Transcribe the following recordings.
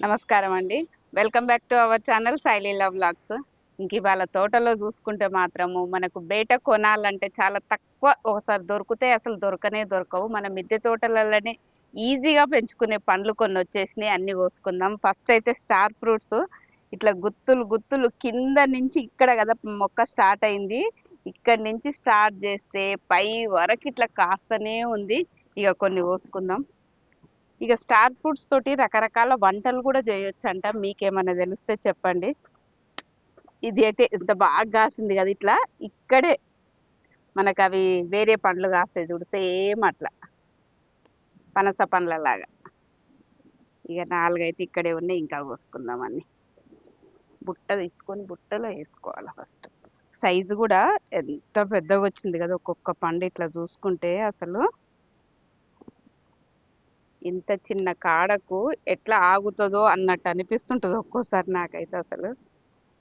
నమస్కారం అండి welcome back to our channel Shaileela blogs ఇంక ఇవాళ తోటలో చూసుకుంటే మాత్రము మనకు బయట కొనాలంటే చాలా తక్కువ ఒకసారి దొరికితే అసలు దొరకనే దొరకవు. మన మిద్దె తోటలలోనే ఈజీగా పెంచుకునే పండ్లు కొన్ని వచ్చేసినాయి అన్ని కోసుకుందాం. ఫస్ట్ అయితే స్టార్ ఫ్రూట్స్. ఇట్లా గుత్తులు గుత్తులు కింద నుంచి ఇక్కడ కదా మొక్క స్టార్ట్ అయింది. ఇక్కడ నుంచి స్టార్ట్ చేస్తే పై వరకు ఇట్లా కాస్తనే ఉంది. ఇక కొన్ని కోసుకుందాం. ఇక స్టార్ ఫ్రూట్స్ తోటి రకరకాల వంటలు కూడా చేయొచ్చు అంట మీకేమైనా తెలిస్తే చెప్పండి. ఇది అయితే ఇంత బాగా కాసింది కదా ఇట్లా. ఇక్కడే మనకు అవి వేరే పండ్లు కాస్తాయి చూడు సేమ్ అట్లా. పనస పండ్ల లాగా ఇక నాలుగైతే ఇక్కడే ఉన్నాయి ఇంకా కోసుకుందామని బుట్ట తీసుకొని బుట్టలో వేసుకోవాలి ఫస్ట్. సైజు కూడా ఎంత పెద్దగా వచ్చింది కదా ఒక్కొక్క పండు ఇట్లా చూసుకుంటే అసలు. ఇంత చిన్న కాడకు ఎట్లా ఆగుతుందో అన్నట్టు అనిపిస్తుంటుంది ఒక్కోసారి నాకైతే అసలు.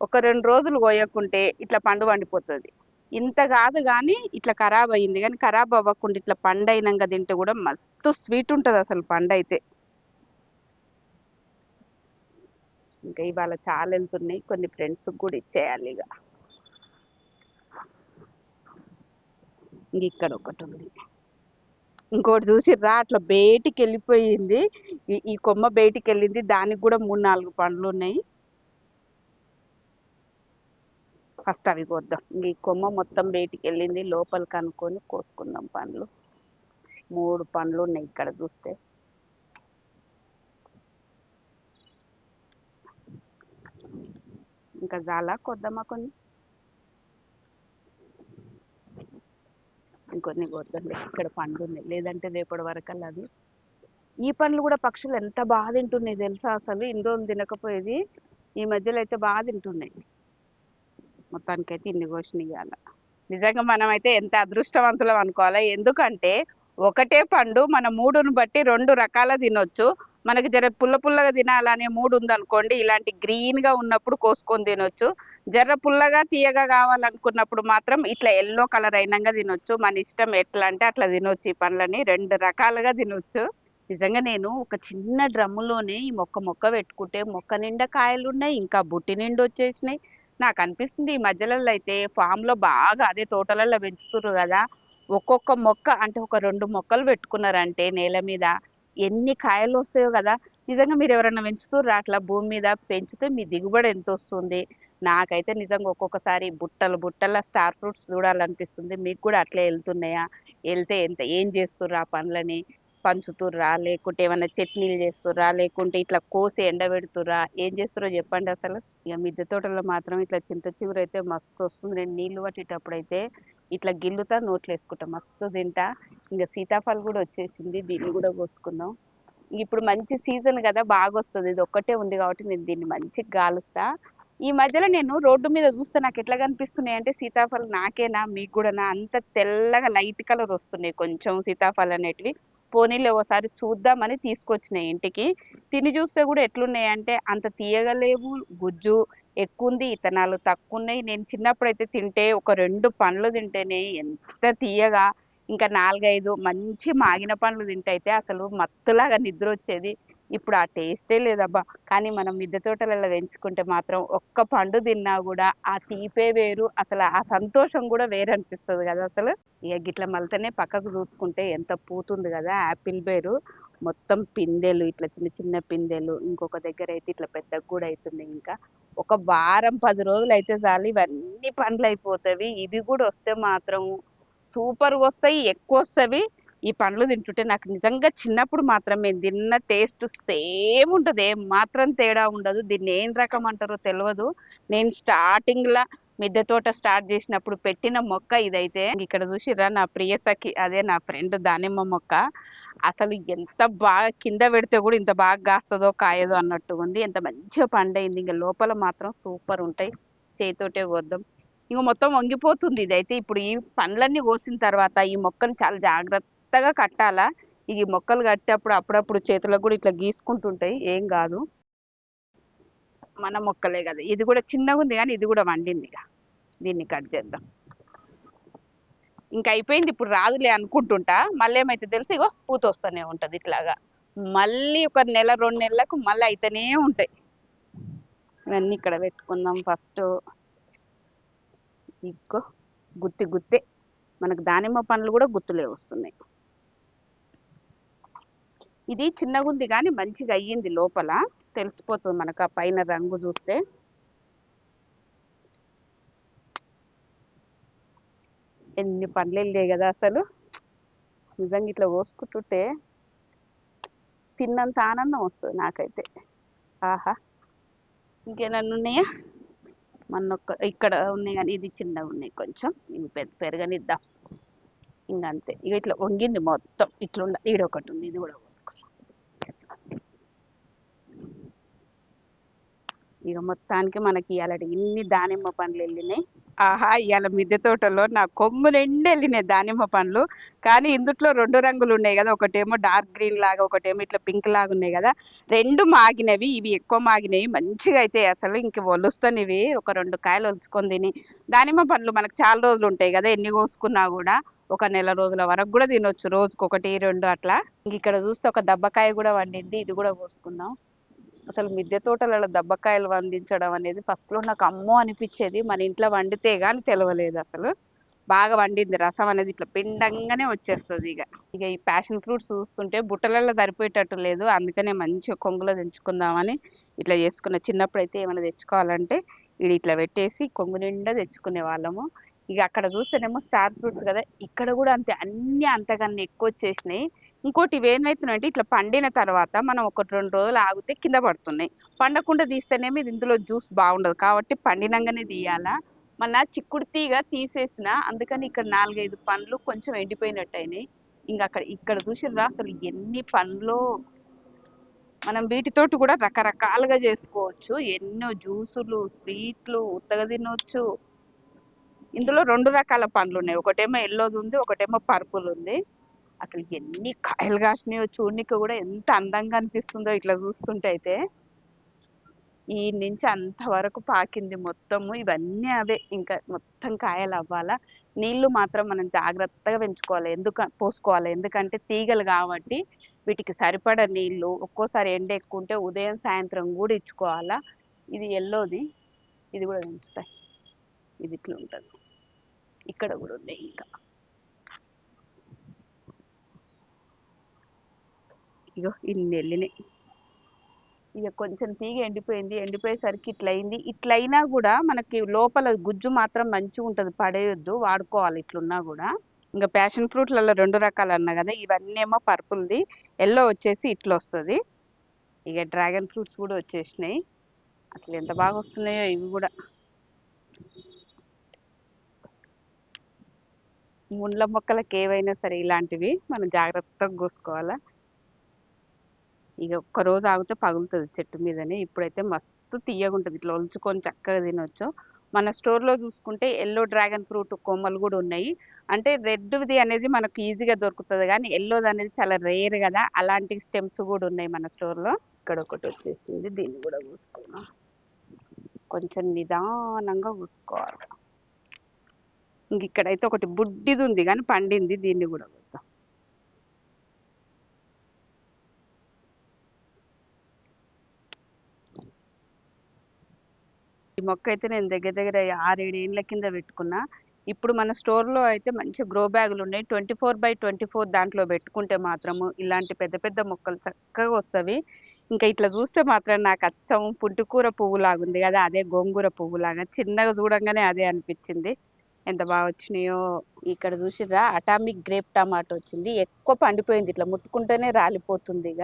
ఒక రెండు రోజులు కోయకుంటే ఇట్లా పండు పండిపోతుంది. ఇంత కాదు కానీ ఇట్లా ఖరాబ్ అయ్యింది. కానీ ఖరాబ్ అవ్వకుండా ఇట్లా పండు అయినాక తింటే కూడా మస్తు స్వీట్ ఉంటుంది అసలు పండు అయితే. ఇంకా ఇవాళ చాలా వెళ్తున్నాయి. కొన్ని ఫ్రెండ్స్కి కూడా ఇచ్చేయాలి ఇక. ఇంక ఇక్కడ ఒకటి ఉంది. ఇంకోటి చూసి రా అట్లా బయటికి వెళ్ళిపోయింది ఈ- ఈ కొమ్మ బయటికి వెళ్ళింది దానికి కూడా మూడు నాలుగు పండ్లు ఉన్నాయి ఫస్ట్ అవి కొద్దాం. ఈ కొమ్మ మొత్తం బయటికి వెళ్ళింది లోపల కనుక్కొని కోసుకుందాం పండ్లు. మూడు పండ్లు ఉన్నాయి ఇక్కడ చూస్తే. ఇంకా చాలా కొద్దామా కొన్ని? ఇంకొన్ని కొద్దాంలే ఇక్కడ పండు ఉన్నాయి లేదంటే రేపటి వరకు అది. ఈ పండ్లు కూడా పక్షులు ఎంత బాగా తింటున్నాయి తెలుసా అసలు? ఇన్ని రోజులు తినకపోయేది. ఈ మధ్యలో అయితే బాగా తింటున్నాయి. మొత్తానికైతే ఇన్ని కోసినాయి ఇవ్వాల నిజంగా మనం అయితే ఎంత అదృష్టవంతులం అనుకోవాలి? ఎందుకంటే ఒకటే పండు మన మూడును బట్టి రెండు రకాల తినొచ్చు. మనకి జర పుల్ల పుల్లగా తినాలనే మూడు ఉందనుకోండి ఇలాంటి గ్రీన్గా ఉన్నప్పుడు కోసుకొని తినొచ్చు. జర్ర పుల్లగా తీయగా కావాలనుకున్నప్పుడు మాత్రం ఇట్లా ఎల్లో కలర్ అయినాక తినొచ్చు. మన ఇష్టం ఎట్లా అంటే అట్లా తినొచ్చు ఈ పండ్లని రెండు రకాలుగా తినొచ్చు. నిజంగా నేను ఒక చిన్న డ్రమ్ములోనే ఈ మొక్క మొక్క పెట్టుకుంటే మొక్క నిండా కాయలు ఉన్నాయి ఇంకా బుట్టి నిండా వచ్చేసినాయి. నాకు అనిపిస్తుంది ఈ మధ్యలలో అయితే ఫామ్లో బాగా అదే తోటలలో పెంచుతుర్రు కదా. ఒక్కొక్క మొక్క అంటే ఒక రెండు మొక్కలు పెట్టుకున్నారంటే నేల మీద ఎన్ని కాయలు వస్తాయో కదా. నిజంగా మీరు ఎవరైనా పెంచుతుర్రా అట్లా భూమి మీద పెంచితే మీ దిగుబడి ఎంత వస్తుంది నాకైతే నిజంగా ఒక్కొక్కసారి బుట్టలు బుట్టల స్టార్ ఫ్రూట్స్ చూడాలనిపిస్తుంది. మీకు కూడా అట్లే వెళ్తున్నాయా? వెళ్తే ఎంత? ఏం చేస్తుర్రా ఆ పండ్లని? పంచుతుర్రా? లేకుంటే ఏమైనా చట్నీలు చేస్తుర్రా? లేకుంటే ఇట్లా కోసి ఎండబెడుతుర్రా? ఏం చేస్తుర్రో చెప్పండి అసలు. ఇక మిద్దె తోటలో మాత్రం ఇట్లా చింత చిగురు అయితే మస్తు వస్తుంది నేను నీళ్ళు పట్టేటప్పుడు అయితే ఇట్లా గిల్లుతా నోట్లు వేసుకుంటా మస్తు తింటా. ఇంకా సీతాఫలం కూడా వచ్చేసింది. దీన్ని కూడా కోసుకుందాం ఇప్పుడు మంచి సీజన్ కదా బాగా వస్తుంది ఇది ఒక్కటే ఉంది కాబట్టి నేను దీన్ని మంచిగా గాలుస్తా. ఈ మధ్యలో నేను రోడ్డు మీద చూస్తే నాకు ఎట్లా కనిపిస్తున్నాయి అంటే సీతాఫలం నాకేనా మీకు కూడా అంత తెల్లగా లైట్ కలర్ వస్తున్నాయి కొంచెం సీతాఫలం అనేటివి. పోనీలో ఒకసారి చూద్దామని తీసుకొచ్చినాయి ఇంటికి. తిని చూస్తే కూడా ఎట్లున్నాయి అంటే అంత తీయగలేవు గుజ్జు ఎక్కువ ఉంది ఇతనాలు తక్కువ ఉన్నాయి నేను చిన్నప్పుడు అయితే తింటే ఒక రెండు పండ్లు తింటేనే ఎంత తీయగా ఇంకా నాలుగైదు మంచి మాగిన పండ్లు తింటే అయితే అసలు మత్తులాగా నిద్ర వచ్చేది ఇప్పుడు ఆ టేస్టే లేదబ్బా. కానీ మనం మిద్దె తోటలలో పెంచుకుంటే మాత్రం ఒక్క పండు తిన్నా కూడా ఆ తీపే వేరు అసలు ఆ సంతోషం కూడా వేరు అనిపిస్తుంది కదా అసలు. ఇక గిట్ల మళ్ళతనే పక్కకు చూసుకుంటే ఎంత పూతుంది కదా యాపిల్ బేరు మొత్తం పిందెలు ఇట్లా చిన్న చిన్న పిందెలు ఇంకొక దగ్గర అయితే ఇట్లా పెద్ద కూడా అవుతుంది ఇంకా. ఒక వారం పది రోజులు అయితే చాలు ఇవన్నీ పండ్లు అయిపోతాయి ఇవి కూడా వస్తే మాత్రం సూపర్గా వస్తాయి ఎక్కువ వస్తాయి ఈ పండ్లు తింటుంటే నాకు నిజంగా చిన్నప్పుడు మాత్రం మేము తిన్న టేస్ట్ సేమ్ ఉంటుంది. ఏం మాత్రం తేడా ఉండదు. దీన్ని ఏం రకం అంటారో తెలియదు నేను స్టార్టింగ్లో మిద్దె తోట స్టార్ట్ చేసినప్పుడు పెట్టిన మొక్క ఇదైతే ఇక్కడ చూసిరా నా ప్రియ సఖి అదే నా ఫ్రెండ్ దానిమ్మ మొక్క. అసలు ఎంత బాగా కింద పెడితే కూడా ఇంత బాగా కాస్తుందో కాయదో అన్నట్టు ఉంది. ఎంత మంచిగా పండైంది. ఇంకా లోపల మాత్రం సూపర్ ఉంటాయి. చేతితోటే కొద్దాం. ఇంక మొత్తం వంగిపోతుంది ఇదైతే. ఇప్పుడు ఈ పండ్లన్నీ కోసిన తర్వాత ఈ మొక్కను చాలా జాగ్రత్త కొత్తగా కట్టాలా? ఇవి మొక్కలు కట్టేటప్పుడు అప్పుడప్పుడు చేతులకు కూడా ఇట్లా గీసుకుంటుంటాయి. ఏం కాదు. మన మొక్కలే కదా. ఇది కూడా చిన్నగా ఉంది కానీ ఇది కూడా వండింది ఇక. దీన్ని కట్ చేద్దాం. ఇంకా అయిపోయింది. ఇప్పుడు రాదులే అనుకుంటుంటా. మళ్ళీ ఏమైతే తెలిసి ఇగో పూత వస్తూనే ఉంటుంది ఇట్లాగా. మళ్ళీ ఒక నెల రెండు నెలలకు మళ్ళీ అయితేనే ఉంటాయి. ఇవన్నీ ఇక్కడ పెట్టుకుందాం ఫస్ట్. ఇగో గుత్తి గుత్తే. మనకు దానిమ్మ పండ్లు కూడా గుత్తులే వస్తున్నాయి. ఇది చిన్నగుంది కానీ మంచిగా అయ్యింది లోపల. తెలిసిపోతుంది మనకు ఆ పైన రంగు చూస్తే. ఎన్ని పండ్లు వెళ్ళాయి కదా అసలు. నిజంగా ఇట్లా కోసుకుంటుంటే తిన్నంత ఆనందం వస్తుంది నాకైతే. ఆహా. ఇంకేమన్నా ఉన్నాయా? మన ఇక్కడ ఉన్నాయి కానీ ఇది చిన్నగా ఉన్నాయి కొంచెం. ఇవి పెద్ద పెరగనిద్దాం. ఇంకంతే అంతే ఇక ఇట్లా వంగింది మొత్తం. ఇట్లా ఉండ ఈడ ఒకటి ఉంది ఇది కూడా కోసుకుందాం ఇక మొత్తానికి మనకి ఇవాళ ఇన్ని దానిమ్మ పండ్లు వెళ్ళినాయి ఆహా ఇవాళ మిద్దె తోటలో నా కొమ్ము నిండి వెళ్ళినాయి దానిమ్మ పండ్లు. కానీ ఇందుట్లో రెండు రంగులు ఉన్నాయి కదా. ఒకటేమో డార్క్ గ్రీన్ లాగా ఒకటేమో ఇట్లా పింక్ లాగా ఉన్నాయి కదా. రెండు మాగినవి ఇవి ఎక్కువ మాగినవి మంచిగా అయితే అసలు ఇంక ఒలుస్తానివి. ఒక రెండు కాయలు వలుచుకొని తిని. దానిమ్మ పండ్లు మనకు చాలా రోజులు ఉంటాయి కదా. ఎన్ని కోసుకున్నా కూడా ఒక నెల రోజుల వరకు కూడా తినొచ్చు. రోజుకొకటి రెండు అట్లా. ఇంక ఇక్కడ చూస్తే ఒక దబ్బకాయ కూడా వండింది. ఇది కూడా కోసుకుందాం. అసలు మిద్దె తోటలలో దబ్బకాయలు వండించడం అనేది ఫస్ట్లో నాకు అమ్మో అనిపించేది. మన ఇంట్లో వండితే కానీ తెలవలేదు అసలు. బాగా వండింది. రసం అనేది ఇట్లా పిండంగానే వచ్చేస్తుంది ఇక ఇక ఈ ప్యాషన్ ఫ్రూట్స్ చూస్తుంటే బుట్టలలో సరిపోయేటట్టు లేదు. అందుకనే మంచిగా కొంగులో తెంచుకుందామని ఇట్లా చేసుకున్న. చిన్నప్పుడు అయితే ఏమైనా తెచ్చుకోవాలంటే ఇది ఇట్లా పెట్టేసి కొంగు నిండా తెచ్చుకునే వాళ్ళము. ఇక అక్కడ చూస్తేనేమో స్టార్ ఫ్రూట్స్ కదా. ఇక్కడ కూడా అంతే. అన్నీ అంతకన్నా ఎక్కువ వచ్చేసినాయి. ఇంకోటి ఇవి ఇట్లా పండిన తర్వాత మనం ఒక రెండు రోజులు ఆగితే కింద పడుతున్నాయి. పండకుండా తీస్తేనేమి ఇందులో జ్యూస్ బాగుండదు. కాబట్టి పండినంగానే తీయాలా? మన చిక్కుడు తీగ తీసేసిన అందుకని ఇక్కడ నాలుగైదు పండ్లు కొంచెం ఎండిపోయినట్టు అయినాయి ఇంకా అక్కడ ఇక్కడ చూసిర్రా? అసలు ఎన్ని పండ్లు? మనం వీటితోటి కూడా రకరకాలుగా చేసుకోవచ్చు. ఎన్నో జ్యూసులు స్వీట్లు ఉత్తగా తినవచ్చు ఇందులో రెండు రకాల పండ్లు ఉన్నాయి ఒకటేమో ఎల్లోది ఉంది ఒకటేమో పర్పుల్ ఉంది. అసలు ఎన్ని కాయలు కాసినాయో చూడనికి కూడా ఎంత అందంగా అనిపిస్తుందో ఇట్లా చూస్తుంటే అయితే ఈ నుంచి అంతవరకు పాకింది మొత్తము. ఇవన్నీ అవే. ఇంకా మొత్తం కాయలు అవ్వాలా? నీళ్ళు మాత్రం మనం జాగ్రత్తగా పెంచుకోవాలి. ఎందుకు పోసుకోవాలి. ఎందుకంటే తీగలు కాబట్టి వీటికి సరిపడ నీళ్ళు ఒక్కోసారి ఎండ ఎక్కుంటే ఉదయం సాయంత్రం కూడా ఇచ్చుకోవాలా? ఇది ఎల్లోది. ఇది కూడా పెంచుతాయి ఇది ఇట్లా ఉంటుంది ఇక్కడ కూడా ఉన్నాయి ఇంకా. ఇగో ఇన్ని వెళ్ళినాయి ఇక కొంచెం తీగ ఎండిపోయింది. ఎండిపోయేసరికి ఇట్లా అయింది ఇట్లయినా కూడా మనకి లోపల గుజ్జు మాత్రం మంచిగా ఉంటుంది. పడేయొద్దు. వాడుకోవాలి ఇట్లున్నా కూడా. ఇంకా ప్యాషన్ ఫ్రూట్లలో రెండు రకాలు అన్నా కదా? ఇవన్నీ ఏమో పర్పుల్ది ఎల్లో వచ్చేసి ఇట్లా వస్తుంది ఇక డ్రాగన్ ఫ్రూట్స్ కూడా వచ్చేసినాయి. అసలు ఎంత బాగా వస్తున్నాయో ఇవి కూడా. ముండ్ల మొక్కలకి ఏవైనా సరే ఇలాంటివి మనం జాగ్రత్తగా కోసుకోవాలా? ఇక ఒక్క రోజు ఆగితే పగులుతుంది చెట్టు మీదనే. ఇప్పుడైతే మస్తు తీయగుంటుంది ఇట్లా ఒలుచుకొని చక్కగా తినొచ్చు. మన స్టోర్లో చూసుకుంటే ఎల్లో డ్రాగన్ ఫ్రూట్ కొమ్మలు కూడా ఉన్నాయి. అంటే రెడ్ది అనేది మనకు ఈజీగా దొరుకుతుంది. కానీ ఎల్లోది అనేది చాలా రేర్ కదా. అలాంటి స్టెమ్స్ కూడా ఉన్నాయి మన స్టోర్లో ఇక్కడ ఒకటి వచ్చేసింది. దీన్ని కూడా చూసుకున్నాం కొంచెం నిదానంగా చూసుకోవాలి. ఇంక ఇక్కడైతే ఒకటి బుడ్డిది ఉంది కానీ పండింది. దీన్ని కూడా చూద్దాం ఈ మొక్క అయితే నేను దగ్గర దగ్గర ఆరేడు ఏళ్ళ కింద పెట్టుకున్నా. ఇప్పుడు మన స్టోర్లో అయితే మంచి గ్రో బ్యాగులు ఉన్నాయి twenty four by twenty four దాంట్లో పెట్టుకుంటే మాత్రము ఇలాంటి పెద్ద పెద్ద మొక్కలు చక్కగా వస్తవి. ఇంకా ఇట్లా చూస్తే మాత్రం నాకు అచ్చం పుంటికూర పువ్వులాగా ఉంది కదా అదే గోంగూర పువ్వులాగా. చిన్నగా చూడంగానే అదే అనిపించింది. ఎంత బాగా వచ్చినాయో ఇక్కడ చూసిర్రా? అటామిక్ గ్రేప్ టమాటో వచ్చింది. ఎక్కువ పండిపోయింది. ఇట్లా ముట్టుకుంటేనే రాలిపోతుంది ఇక.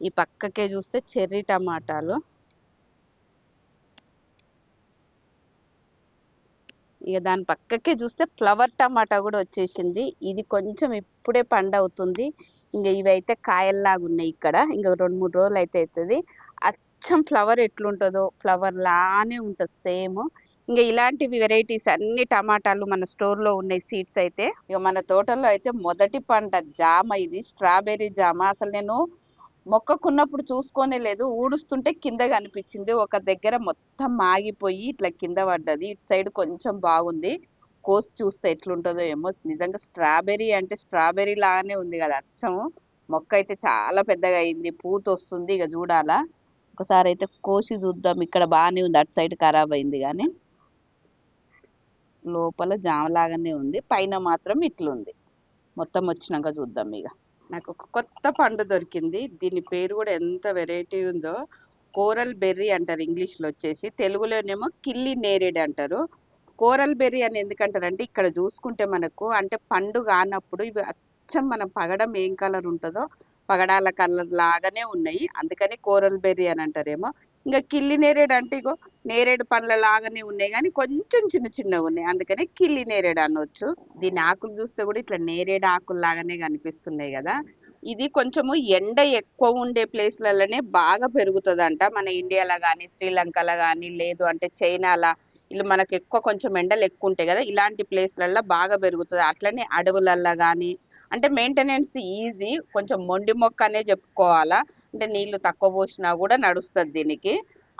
ఈ పక్కకే చూస్తే చెర్రీ టమాటాలు. ఇక దాని పక్కకే చూస్తే ఫ్లవర్ టమాటా కూడా వచ్చేసింది. ఇది కొంచెం ఇప్పుడే పండు అవుతుంది ఇంకా ఇవైతే కాయల్లాగా ఉన్నాయి ఇక్కడ. ఇంకా రెండు మూడు రోజులు అయితే అవుతుంది అచ్చం ఫ్లవర్ ఎట్లుంటుందో ఫ్లవర్ లానే ఉంటుంది సేమ్. ఇంకా ఇలాంటివి వెరైటీస్ అన్ని టమాటాలు మన స్టోర్లో ఉన్నాయి సీడ్స్ అయితే. ఇక మన తోటలో అయితే మొదటి పంట జామ ఇది. స్ట్రాబెర్రీ జామ. అసలు నేను మొక్కకున్నప్పుడు చూసుకోనే లేదు. ఊడుస్తుంటే కింద కనిపించింది ఒక దగ్గర మొత్తం మాగిపోయి ఇట్లా కింద పడ్డది. ఇటు సైడ్ కొంచెం బాగుంది. కోసి చూస్తే ఎట్లుంటుందో ఏమో. నిజంగా స్ట్రాబెర్రీ అంటే స్ట్రాబెర్రీ లాగానే ఉంది కదా అచ్చము. మొక్క అయితే చాలా పెద్దగా అయింది. పూత వస్తుంది ఇక చూడాలా. ఒకసారి అయితే కోసి చూద్దాం. ఇక్కడ బాగానే ఉంది. అటు సైడ్ ఖరాబ్ అయింది కానీ లోపల జామలాగానే ఉంది. పైన మాత్రం ఇట్లుంది. మొత్తం వచ్చినాక చూద్దాం ఇక. నాకు ఒక కొత్త పండు దొరికింది. దీని పేరు కూడా ఎంత వెరైటీ ఉందో కోరల్ బెర్రీ అంటారు ఇంగ్లీష్లో వచ్చేసి. తెలుగులోనేమో కిల్లి నేరేడు అంటారు. కోరల్ బెర్రీ అని ఎందుకంటారంటే ఇక్కడ చూసుకుంటే మనకు అంటే పండు కానప్పుడు ఇవి అచ్చం మనం పగడం ఏం కలర్ ఉంటుందో పగడాల కలర్ లాగానే ఉన్నాయి. అందుకని కోరల్ బెర్రీ అని అంటారేమో. ఇంకా కిల్లి నేరేడు అంటే ఇగో నేరేడు పండ్ల లాగానే ఉన్నాయి కానీ కొంచెం చిన్న చిన్నగా ఉన్నాయి. అందుకనే కిల్లి నేరేడు అనవచ్చు దీని ఆకులు చూస్తే కూడా ఇట్లా నేరేడు ఆకులు లాగానే కనిపిస్తున్నాయి కదా. ఇది కొంచెము ఎండ ఎక్కువ ఉండే ప్లేస్లలోనే బాగా పెరుగుతుందంట. మన ఇండియాలో కానీ శ్రీలంకలో కానీ లేదు అంటే చైనాలో ఇలా మనకు ఎక్కువ కొంచెం ఎండలు ఎక్కువ ఉంటాయి కదా. ఇలాంటి ప్లేస్లలో బాగా పెరుగుతుంది. అట్లనే అడవులల్లో కానీ అంటే మెయింటెనెన్స్ ఈజీ కొంచెం మొండి మొక్క అనే చెప్పుకోవాలా. అంటే నీళ్ళు తక్కువ పోసినా కూడా నడుస్తుంది దీనికి.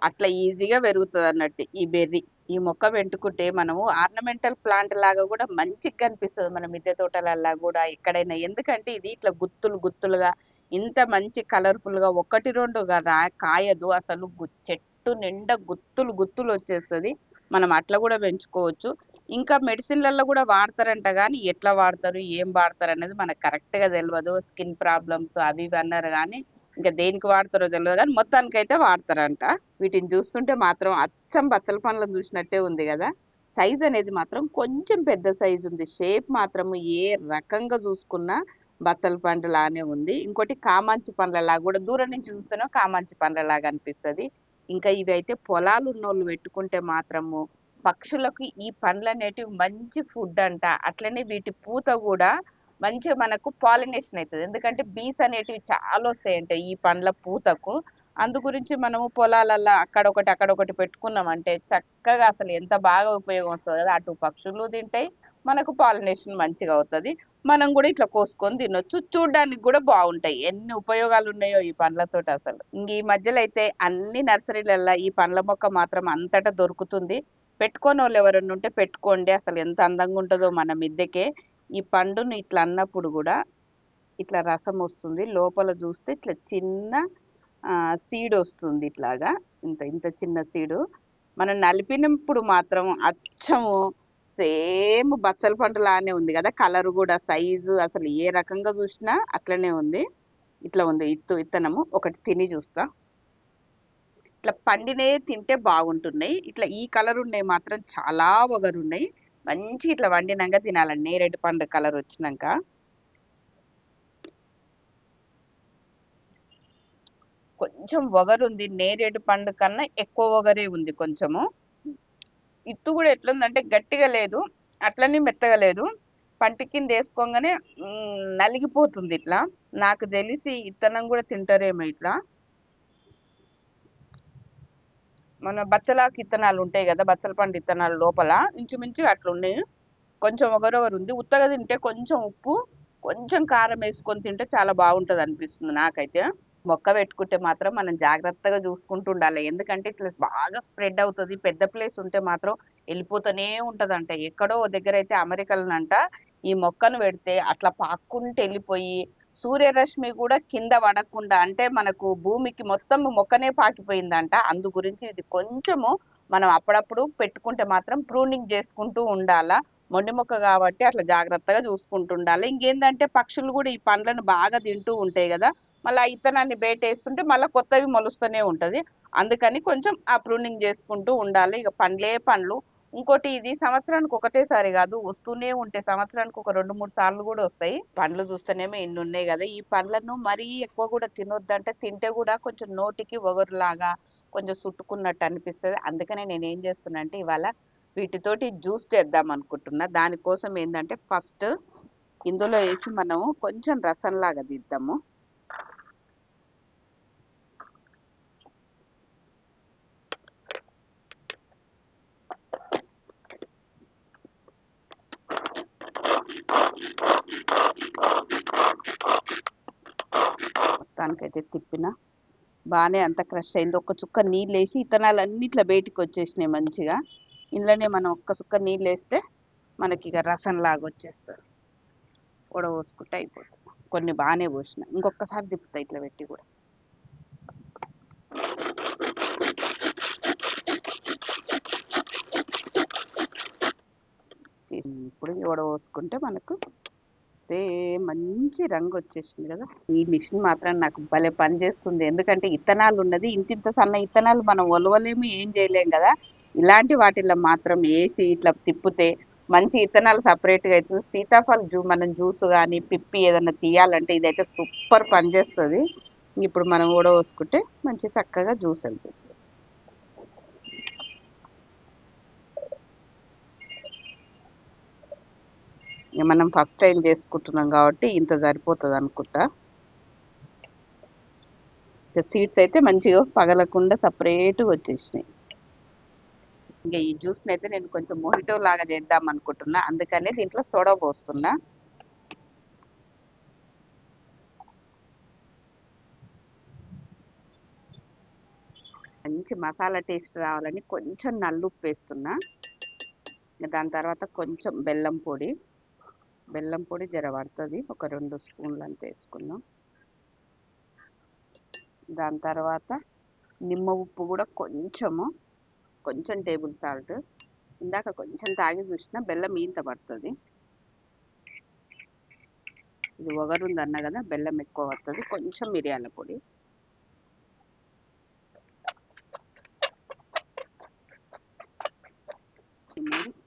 అట్లా ఈజీగా పెరుగుతుంది అన్నట్టు ఈ బెర్రీ. ఈ మొక్క పెట్టుకుంటే మనము ఆర్నమెంటల్ ప్లాంట్ లాగా కూడా మంచిగా కనిపిస్తుంది మన మిద్దె తోటలల్లా కూడా ఎక్కడైనా. ఎందుకంటే ఇది ఇట్లా గుత్తులు గుత్తులుగా ఇంత మంచి కలర్ఫుల్గా ఒకటి రెండుగా రా కాయదు. అసలు చెట్టు నిండా గుత్తులు గుత్తులు వచ్చేస్తుంది. మనం అట్లా కూడా పెంచుకోవచ్చు. ఇంకా మెడిసిన్లలో కూడా వాడతారంట కానీ ఎట్లా వాడతారు ఏం వాడతారు అనేది మనకు కరెక్ట్గా తెలియదు స్కిన్ ప్రాబ్లమ్స్ అవి ఇవి అన్నారు కానీ ఇంకా దేనికి వాడతారో తెలియదు కానీ మొత్తానికి అయితే వాడతారంట. వీటిని చూస్తుంటే మాత్రం అచ్చం బచ్చల పండ్లను చూసినట్టే ఉంది కదా. సైజ్ అనేది మాత్రం కొంచెం పెద్ద సైజు ఉంది. షేప్ మాత్రం ఏ రకంగా చూసుకున్నా బచ్చల పండు లానే ఉంది. ఇంకోటి కామాంచి పండ్లలా కూడా దూరం నుంచి చూస్తేనే కామాంచి పండ్లలాగా అనిపిస్తుంది. ఇంకా ఇవి అయితే పొలాలు ఉన్నోళ్ళు పెట్టుకుంటే మాత్రము పక్షులకు ఈ పండ్లు అనేటివి మంచి ఫుడ్ అంట. అట్లనే వీటి పూత కూడా మంచిగా మనకు పాలినేషన్ అవుతుంది ఎందుకంటే బీస్ అనేటివి చాలా వస్తాయంట ఈ పండ్ల పూతకు. అందు గురించి మనము పొలాలల్లో అక్కడొకటి అక్కడొకటి పెట్టుకున్నామంటే చక్కగా అసలు ఎంత బాగా ఉపయోగం వస్తుంది కదా అటు పక్షులు తింటాయి మనకు పాలినేషన్ మంచిగా అవుతుంది. మనం కూడా ఇట్లా కోసుకొని తినొచ్చు. చూడడానికి కూడా బాగుంటాయి. ఎన్ని ఉపయోగాలు ఉన్నాయో ఈ పండ్లతోటి అసలు. ఇంక ఈ మధ్యలో అయితే అన్ని నర్సరీలల్లో ఈ పండ్ల మొక్క మాత్రం అంతటా దొరుకుతుంది. పెట్టుకోని వాళ్ళు ఎవరన్నా ఉంటే పెట్టుకోండి. అసలు ఎంత అందంగా ఉంటుందో మన మిద్దెకే. ఈ పండును ఇట్లా అన్నప్పుడు కూడా ఇట్లా రసం వస్తుంది. లోపల చూస్తే ఇట్లా చిన్న సీడ్ వస్తుంది ఇట్లాగా. ఇంత ఇంత చిన్న సీడు. మనం నలిపినప్పుడు మాత్రం అచ్చము సేమ్ బచ్చల పండు లానే ఉంది కదా. కలర్ కూడా సైజు అసలు ఏ రకంగా చూసినా అట్లనే ఉంది. ఇట్లా ఉంది ఇత్తు ఇత్తనము. ఒకటి తిని చూస్తా. ఇట్లా పండినే తింటే బాగుంటున్నాయి. ఇట్లా ఈ కలర్ ఉన్నాయి మాత్రం చాలా ఉన్నాయి మంచి ఇట్లా వండినాక తినాలండి. నేరేడు పండు కలర్ వచ్చినాక. కొంచెం ఒగరుంది నేరేడు పండు కన్నా ఎక్కువ ఒగరే ఉంది కొంచెము. ఇత్తు కూడా ఎట్లుందంటే గట్టిగా లేదు. అట్లనే మెత్తగా లేదు. పంటి కింద వేసుకోగానే నలిగిపోతుంది ఇట్లా. నాకు తెలిసి ఇత్తనం కూడా తింటారేమో ఇట్లా. మన బచ్చలాకి ఇత్తనాలు ఉంటాయి కదా బచ్చల పండు ఇత్తనాలు లోపల ఇంచుమించు అట్లున్నాయి. కొంచెం ఒకరొకరు ఉంది. ఉత్తగా తింటే కొంచెం ఉప్పు కొంచెం కారం వేసుకొని తింటే చాలా బాగుంటుంది అనిపిస్తుంది నాకైతే. మొక్క పెట్టుకుంటే మాత్రం మనం జాగ్రత్తగా చూసుకుంటూ ఉండాలి. ఎందుకంటే ఇట్లా బాగా స్ప్రెడ్ అవుతుంది. పెద్ద ప్లేస్ ఉంటే మాత్రం వెళ్ళిపోతూనే ఉంటదంట. ఎక్కడో ఓ దగ్గర అయితే అమెరికాలోనంట ఈ మొక్కను పెడితే అట్లా పాక్కుంటూ వెళ్ళిపోయి సూర్యరశ్మి కూడా కింద పడకుండా అంటే మనకు భూమికి మొత్తం మొక్కనే పాకిపోయిందంట. అందు గురించి ఇది కొంచెము మనం అప్పుడప్పుడు పెట్టుకుంటే మాత్రం ప్రూనింగ్ చేసుకుంటూ ఉండాలా? మొండి మొక్క కాబట్టి అట్లా జాగ్రత్తగా చూసుకుంటూ ఉండాలి ఇంకేందంటే పక్షులు కూడా ఈ పండ్లను బాగా తింటూ ఉంటాయి కదా. మళ్ళీ ఆ ఇత్తనాన్ని బయట మళ్ళీ కొత్తవి మొలుస్తూనే ఉంటుంది. అందుకని కొంచెం ఆ ప్రూనింగ్ చేసుకుంటూ ఉండాలి. ఇక పండ్లే పండ్లు. ఇంకోటి ఇది సంవత్సరానికి ఒకటేసారి కాదు వస్తూనే ఉంటే సంవత్సరానికి ఒక రెండు మూడు సార్లు కూడా వస్తాయి. పండ్లు చూస్తేనేమో ఇన్ని ఉన్నాయి కదా ఈ పండ్లను మరీ ఎక్కువ కూడా తినొద్దంటే తింటే కూడా కొంచెం నోటికి ఒగరులాగా కొంచెం చుట్టుకున్నట్టు అనిపిస్తుంది. అందుకనే నేను ఏం చేస్తున్నా అంటే ఇవాళ వీటితోటి జ్యూస్ చేద్దాం అనుకుంటున్నా. దానికోసం ఏంటంటే ఫస్ట్ ఇందులో వేసి మనము కొంచెం రసంలాగా తీద్దాము. మొత్తానికైతే తిప్పిన. బాగానే అంత క్రష్ అయింది. ఒక్క చుక్క నీళ్ళు వేసి ఇత్తనాలు అన్నిట్లా బయటికి వచ్చేసినాయి మంచిగా. ఇందులోనే మనం ఒక్క చుక్క నీళ్ళు వేస్తే మనకి ఇక రసం లాగా వచ్చేస్తుంది ఉడబోసుకుంటే అయిపోతుంది. కొన్ని బాగానే పోసిన. ఇంకొకసారి తిప్పుతా ఇట్లా పెట్టి కూడా. ఇప్పుడు ఇవడ పోసుకుంటే మనకు సేమ్ మంచి రంగు వచ్చేసింది కదా. ఈ మిషన్ మాత్రం నాకు భలే పని చేస్తుంది. ఎందుకంటే ఇత్తనాలు ఉన్నది ఇంత ఇంత సన్న ఇత్తనాలు మనం ఒలవలేము ఏం చేయలేం కదా. ఇలాంటి వాటిల్లో మాత్రం వేసి ఇట్లా తిప్పితే మంచి ఇత్తనాలు సపరేట్గా అవుతుంది సీతాఫల జ్యూ మనం జ్యూస్ కానీ పిప్పి ఏదైనా తీయాలంటే ఇదైతే సూపర్ పనిచేస్తుంది ఇప్పుడు మనం కూడా పోసుకుంటే మంచి చక్కగా జ్యూస్ వెళ్తుంది. మనం ఫస్ట్ టైం చేసుకుంటున్నాం కాబట్టి ఇంత సరిపోతుంది అనుకుంటా. సీడ్స్ అయితే మంచిగా పగలకుండా సపరేట్గా వచ్చేసినాయి. ఇంకా ఈ జ్యూస్ని అయితే నేను కొంచెం మొహిటో లాగా చేద్దాం అనుకుంటున్నా. అందుకనే దీంట్లో సోడా పోస్తున్నా. మంచి మసాలా టేస్ట్ రావాలని కొంచెం నల్లుప్పు వేస్తున్నా. దాని తర్వాత కొంచెం బెల్లం పొడి. బెల్లం పొడి జర పడుతుంది. ఒక రెండు స్పూన్లు అంత వేసుకుందాం. దాని తర్వాత నిమ్మ ఉప్పు కూడా కొంచెము కొంచెం టేబుల్ సాల్ట్. ఇందాక కొంచెం తాగి చూసిన బెల్లం ఈంత పడుతుంది. ఇది ఒగరుంది అన్న కదా బెల్లం ఎక్కువ పడుతుంది. కొంచెం మిరియాల పొడి.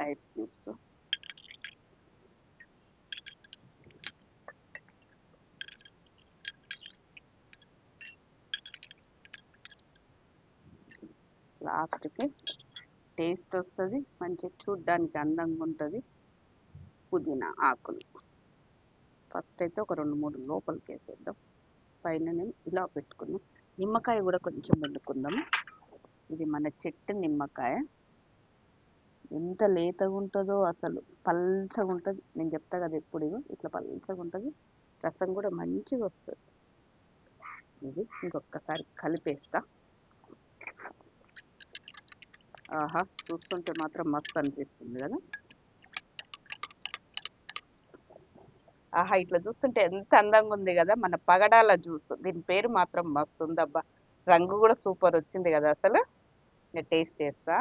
Ice cubes. లాస్ట్కి టేస్ట్ వస్తుంది మంచి చూడ్డానికి అందంగా ఉంటుంది. పుదీనా ఆకులు. ఫస్ట్ అయితే ఒక రెండు మూడు లోపలికి వేసేద్దాం. పైన ఇలా పెట్టుకున్నాం. నిమ్మకాయ కూడా కొంచెం వండుకుందాము ఇది మన చెట్టు నిమ్మకాయ. ఎంత లేతగా ఉంటుందో అసలు పల్చగా ఉంటుంది. నేను చెప్తా కదా ఎప్పుడు ఇట్లా పల్చగా ఉంటుంది. రసం కూడా మంచిగా వస్తుంది. ఇది ఇంకొకసారి కలిపేస్తా. ఆహా చూస్తుంటే మాత్రం మస్తు అనిపిస్తుంది కదా. ఆహా ఇట్లా చూస్తుంటే ఎంత అందంగా ఉంది కదా మన పగడాల జ్యూస్. దీని పేరు మాత్రం మస్తు ఉందబ్బా. రంగు కూడా సూపర్ వచ్చింది కదా అసలు. నేను టేస్ట్ చేస్తా.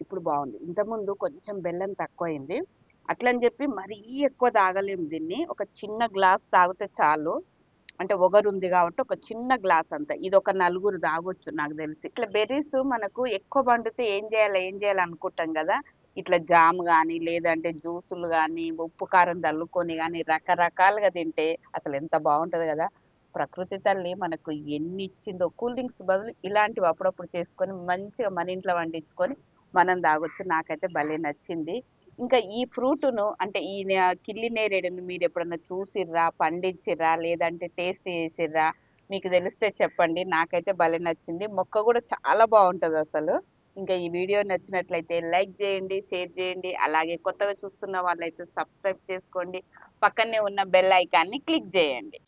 ఇప్పుడు బాగుంది. ఇంతకుముందు కొంచెం బెల్లం తక్కువైంది. అట్లని చెప్పి మరీ ఎక్కువ తాగలేము దీన్ని. ఒక చిన్న గ్లాస్ తాగితే చాలు. అంటే ఒగరుంది కాబట్టి ఒక చిన్న గ్లాస్ అంత. ఇది ఒక నలుగురు తాగొచ్చు నాకు తెలిసి. ఇట్లా బెర్రీస్ మనకు ఎక్కువ పండితే ఏం చేయాలి ఏం చేయాలి అనుకుంటాం కదా. ఇట్లా జామ్ కానీ లేదంటే జ్యూసులు కానీ ఉప్పు కారం తల్లుకొని కానీ రకరకాలుగా తింటే అసలు ఎంత బాగుంటుంది కదా. ప్రకృతి తల్లి మనకు ఎన్ని ఇచ్చిందో కూల్ డ్రింక్స్ బదులు ఇలాంటివి అప్పుడప్పుడు చేసుకొని మంచిగా మన ఇంట్లో వండించుకొని మనం తాగొచ్చు. నాకైతే భలే నచ్చింది. ఇంకా ఈ ఫ్రూట్ను అంటే ఈ కిల్లి నేరేడును మీరు ఎప్పుడన్నా చూసిర్రా పండించిర్రా లేదంటే టేస్ట్ చేసిర్రా? మీకు తెలిస్తే చెప్పండి. నాకైతే భలే నచ్చింది. మొక్క కూడా చాలా బాగుంటుంది అసలు. ఇంకా ఈ వీడియో నచ్చినట్లయితే లైక్ చేయండి షేర్ చేయండి. అలాగే కొత్తగా చూస్తున్న వాళ్ళైతే సబ్స్క్రైబ్ చేసుకోండి. పక్కనే ఉన్న బెల్ ఐకాన్ని క్లిక్ చేయండి.